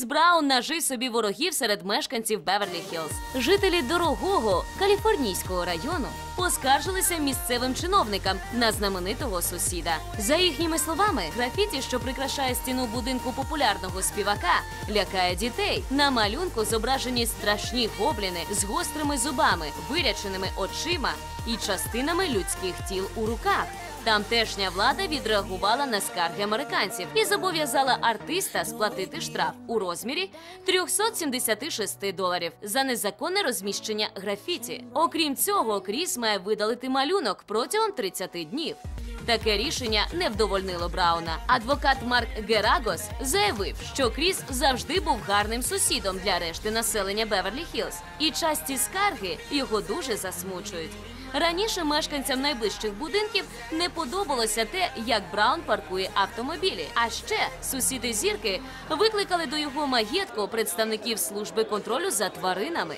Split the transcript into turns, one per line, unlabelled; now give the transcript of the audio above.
Кріс Браун нажив собі ворогів серед мешканців Беверлі Хілз. Жителі дорогого каліфорнійського району поскаржилися місцевим чиновникам на знаменитого сусіда. За їхніми словами, графіті, що прикрашає стіну будинку популярного співака, лякає дітей. На малюнку зображені страшні гобліни з гострими зубами, виряченими очима і частинами людських тіл у руках. Тамтешня влада відреагувала на скарги американців і зобов'язала артиста сплатити штраф у розмірі 376 доларів за незаконне розміщення графіті. Окрім цього, Кріс має видалити малюнок протягом 30 днів. Таке рішення не вдовольнило Брауна. Адвокат Марк Герагос заявив, що Кріс завжди був гарним сусідом для решти населення Беверлі Хілз, і часті скарги його дуже засмучують. Раніше мешканцям найближчих будинків не подобалося те, як Браун паркує автомобілі. А ще сусіди зірки викликали до його маєтку представників служби контролю за тваринами.